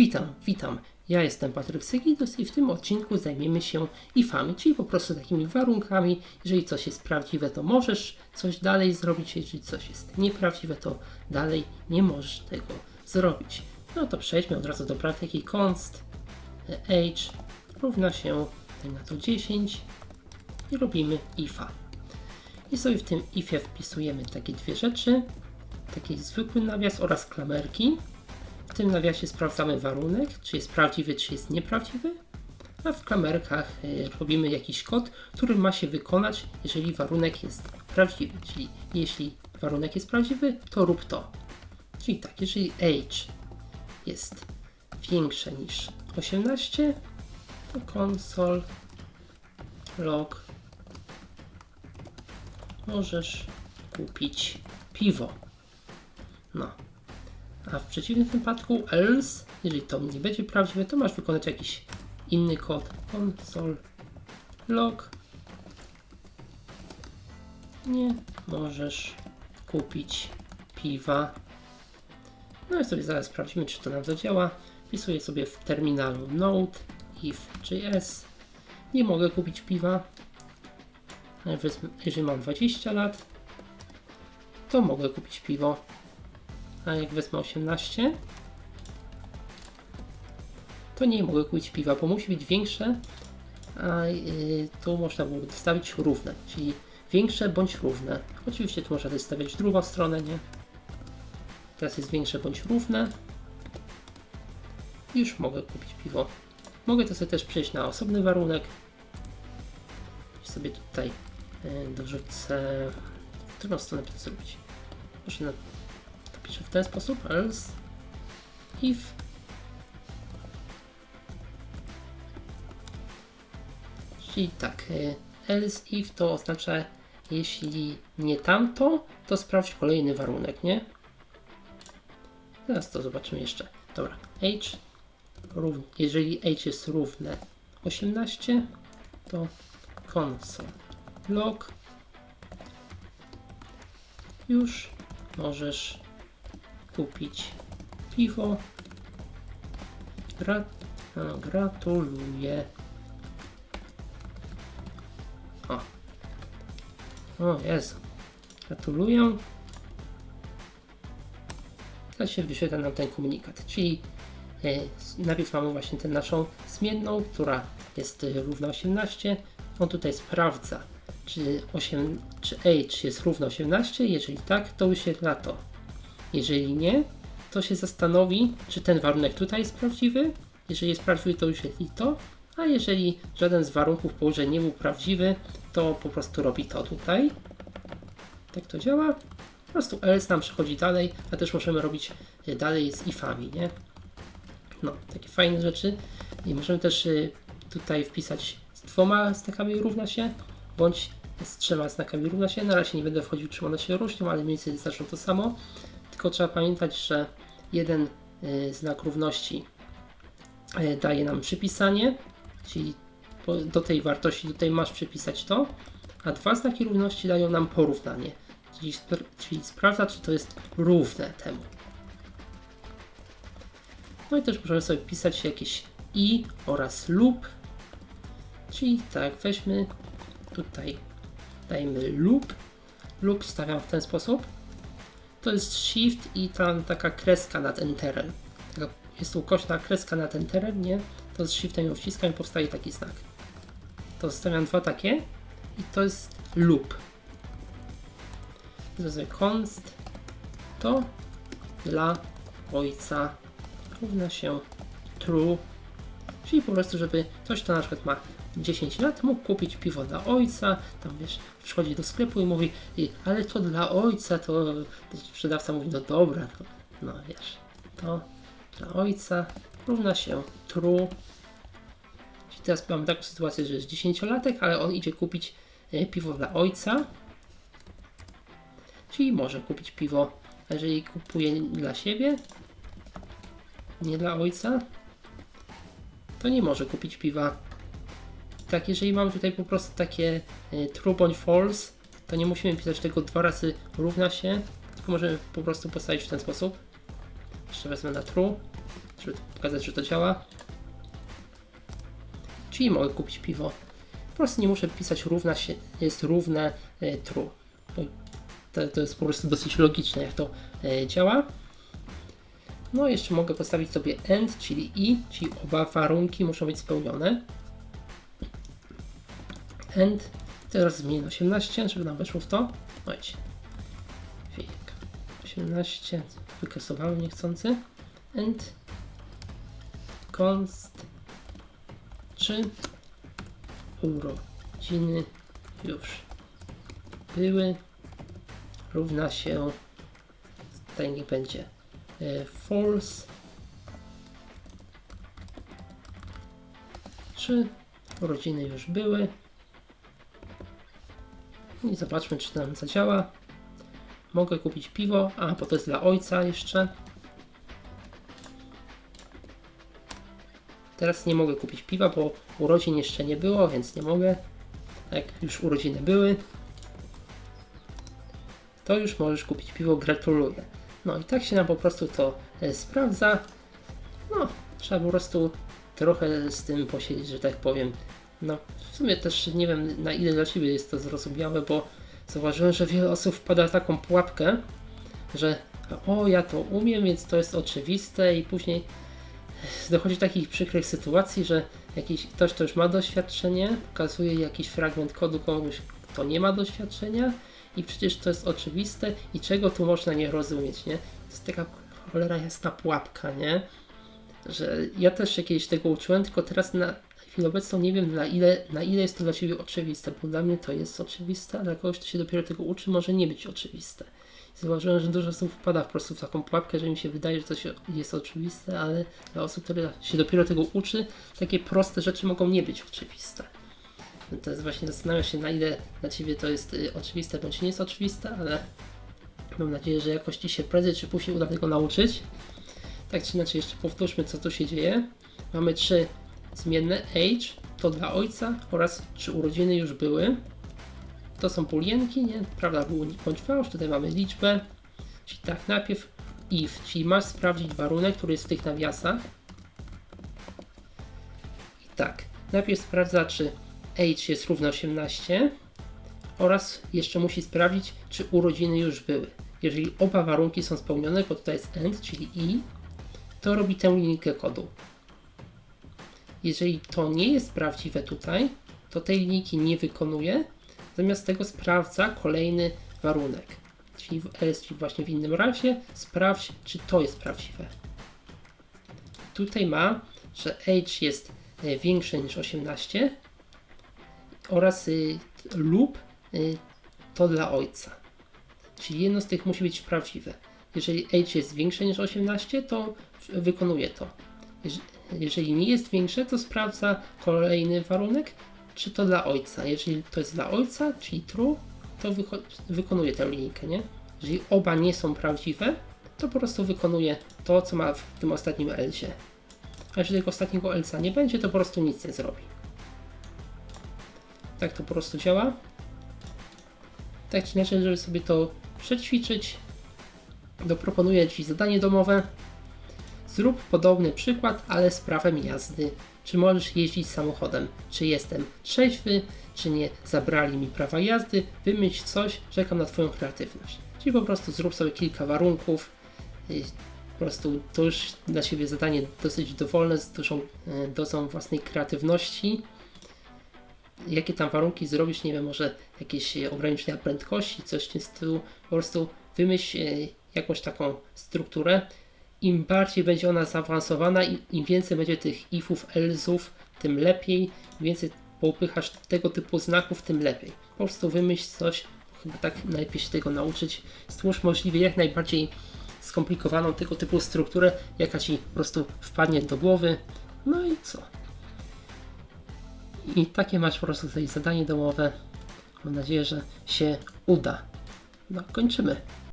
Witam, witam. Ja jestem Patryk Segidus i w tym odcinku zajmiemy się ifami, czyli po prostu takimi warunkami. Jeżeli coś jest prawdziwe, to możesz coś dalej zrobić, jeżeli coś jest nieprawdziwe, to dalej nie możesz tego zrobić. No to przejdźmy od razu do praktyki const age równa się na to 10 i robimy ifa. I sobie w tym ifie wpisujemy takie dwie rzeczy, taki zwykły nawias oraz klamerki. W tym nawiasie sprawdzamy warunek, czy jest prawdziwy, czy jest nieprawdziwy, a w klamerkach y, robimy jakiś kod, który ma się wykonać, jeżeli warunek jest prawdziwy. Czyli jeśli warunek jest prawdziwy, to rób to. Czyli tak, jeżeli age jest większe niż 18, to console log możesz kupić piwo. No. A w przeciwnym wypadku else, jeżeli to nie będzie prawdziwe, to masz wykonać jakiś inny kod. Console log nie możesz kupić piwa. No i sobie zaraz sprawdzimy, czy to nam zadziała. Wpisuję sobie w terminalu node if.js. Nie mogę kupić piwa. Jeżeli mam 20 lat, to mogę kupić piwo. A jak wezmę 18, to nie mogę kupić piwa, bo musi być większe, a yy, tu można było dostawić równe, czyli większe bądź równe. Oczywiście tu można też stawiać drugą stronę, nie? Teraz jest większe bądź równe. I już mogę kupić piwo. Mogę to sobie też przejść na osobny warunek. Sobie tutaj yy, dorzucę. W którą stronę to zrobić? Może na w ten sposób, else if czyli tak, y, else if to oznacza jeśli nie tamto, to sprawdź kolejny warunek, nie? Teraz to zobaczymy jeszcze. Dobra, age rów, jeżeli age jest równe 18, to console log już możesz kupić piwo. Gra, a, gratuluję. O. O Jezu. Gratuluję. Teraz się wyświetla nam ten komunikat, czyli s- najpierw mamy właśnie tę naszą zmienną, która jest e, równa 18. On tutaj sprawdza, czy, 8, czy age jest równa 18. Jeżeli tak, to wyświetla to. Jeżeli nie, to się zastanowi, czy ten warunek tutaj jest prawdziwy. Jeżeli jest prawdziwy, to wyświetli to. A jeżeli żaden z warunków położeń nie był prawdziwy, to po prostu robi to tutaj. Tak to działa. Po prostu else nam przechodzi dalej, a też możemy robić y, dalej z ifami, nie? No, takie fajne rzeczy. I możemy też y, tutaj wpisać z dwoma znakami równa się, bądź z trzema znakami równa się. Na razie nie będę wchodził, czym one się różnią, ale mniej więcej znaczą to samo. Tylko trzeba pamiętać, że jeden y, znak równości y, daje nam przypisanie, czyli do tej wartości tutaj masz przypisać to, a dwa znaki równości dają nam porównanie, czyli, spr- czyli sprawdza, czy to jest równe temu. No i też możemy sobie pisać jakieś i oraz lub, czyli tak, weźmy tutaj, dajmy lub, lub stawiam w ten sposób, to jest shift i tam taka kreska nad enterem. Taka jest ukośna kreska nad enterem, nie? To z shiftem ją wciskam i powstaje taki znak. To zostawiam dwa takie i to jest loop. Zrobię const to dla ojca równa się true. Czyli po prostu, żeby ktoś, kto na przykład ma 10 lat, mógł kupić piwo dla ojca, tam wiesz, przychodzi do sklepu i mówi, "I, ale to dla ojca, to, sprzedawca mówi, no dobra, to, no wiesz, to dla ojca równa się true. Czyli teraz mamy taką sytuację, że jest 10-latek, ale on idzie kupić e, piwo dla ojca, czyli może kupić piwo, jeżeli kupuje dla siebie, nie dla ojca, to nie może kupić piwa. Tak, jeżeli mamy tutaj po prostu takie y, true bądź false, to nie musimy pisać tego dwa razy równa się, tylko możemy po prostu postawić w ten sposób. Jeszcze wezmę na true. żeby pokazać, że to działa. Czyli mogę kupić piwo. Po prostu nie muszę pisać równa się, jest równe e, true. Bo To, to jest po prostu dosyć logiczne, jak to e, działa. No, jeszcze mogę postawić sobie end, czyli i, czyli oba warunki muszą być spełnione. End, teraz zmienię na 18, żeby nam weszło w to. Idź. Chwilkę. 18, wykasowałem niechcący. End, const, czy urodziny już były, równa się, tutaj niech będzie e, false, czy urodziny już były i zobaczmy czy nam zadziała mogę kupić piwo, a bo to jest dla ojca jeszcze teraz nie mogę kupić piwa, bo urodzin jeszcze nie było, więc nie mogę jak już urodziny były to już możesz kupić piwo, gratuluję. No i tak się nam po prostu to e, sprawdza. No, trzeba po prostu trochę z tym posiedzieć, że tak powiem. No, w sumie też nie wiem na ile dla Ciebie jest to zrozumiałe, bo zauważyłem, że wiele osób wpada w taką pułapkę, że o, ja to umiem, więc to jest oczywiste i później dochodzi do takich przykrych sytuacji, że jakiś ktoś, kto już ma doświadczenie, pokazuje jakiś fragment kodu komuś, kto nie ma doświadczenia i przecież to jest oczywiste i czego tu można nie rozumieć, nie? To jest taka cholera jasna pułapka, nie? Że ja też się kiedyś tego uczyłem, tylko teraz na chwilę obecną nie wiem na ile, na ile jest to dla Ciebie oczywiste, bo dla mnie to jest oczywiste, a dla kogoś, kto się dopiero tego uczy, może nie być oczywiste. Zauważyłem, że dużo osób wpada po prostu w taką pułapkę, że mi się wydaje, że się jest oczywiste, ale dla osób, które się dopiero tego uczy, takie proste rzeczy mogą nie być oczywiste. To jest właśnie zastanawiam się, na ile dla Ciebie to jest y, oczywiste, bądź nie jest oczywiste, ale mam nadzieję, że jakoś Ci się prędzej czy później uda tego nauczyć. Tak czy inaczej, jeszcze powtórzmy, co tu się dzieje. Mamy trzy zmienne age, to dla ojca oraz czy urodziny już były. To są booleanki, nie? Prawda bądź fałsz. Tutaj mamy liczbę. Czyli tak, najpierw if, czyli masz sprawdzić warunek, który jest w tych nawiasach. I tak, najpierw sprawdza, czy age jest równe 18 oraz jeszcze musi sprawdzić, czy urodziny już były. Jeżeli oba warunki są spełnione, bo tutaj jest end, czyli i, to robi tę linijkę kodu. Jeżeli to nie jest prawdziwe tutaj, to tej linijki nie wykonuje, zamiast tego sprawdza kolejny warunek. Czyli w else, czyli właśnie w innym razie, sprawdź, czy to jest prawdziwe. Tutaj ma, że age jest e, większe niż 18 oraz y, lub y, to dla ojca. Czyli jedno z tych musi być prawdziwe. Jeżeli age jest większe niż 18, to wykonuje to. Jeż- Jeżeli nie jest większe, to sprawdza kolejny warunek, czy to dla ojca. Jeżeli to jest dla ojca, czyli true, to wykonuje tę linijkę, nie? Jeżeli oba nie są prawdziwe, to po prostu wykonuje to, co ma w tym ostatnim elsie. A jeżeli tego ostatniego elsa nie będzie, to po prostu nic nie zrobi. Tak to po prostu działa. Tak czy inaczej, żeby sobie to przećwiczyć, to proponuję Ci zadanie domowe. Zrób podobny przykład, ale z prawem jazdy. Czy możesz jeździć samochodem? Czy jestem trzeźwy? Czy nie zabrali mi prawa jazdy? Wymyśl coś, czekam na Twoją kreatywność. Czyli po prostu zrób sobie kilka warunków. i Po prostu to już dla Ciebie zadanie dosyć dowolne, z dużą e, dozą własnej kreatywności jakie tam warunki zrobisz, nie wiem, może jakieś e, ograniczenia prędkości, coś w tym stylu, po prostu wymyśl jakąś taką strukturę. Im bardziej będzie ona zaawansowana, i im więcej będzie tych ifów, else'ów, tym lepiej. Im więcej popychasz tego typu znaków, tym lepiej. Po prostu wymyśl coś, chyba tak najlepiej się tego nauczyć. Stwórz możliwie jak najbardziej skomplikowaną tego typu strukturę, jaka ci po prostu wpadnie do głowy. No i co? I takie masz po prostu tutaj zadanie domowe. Mam nadzieję, że się uda. No, kończymy.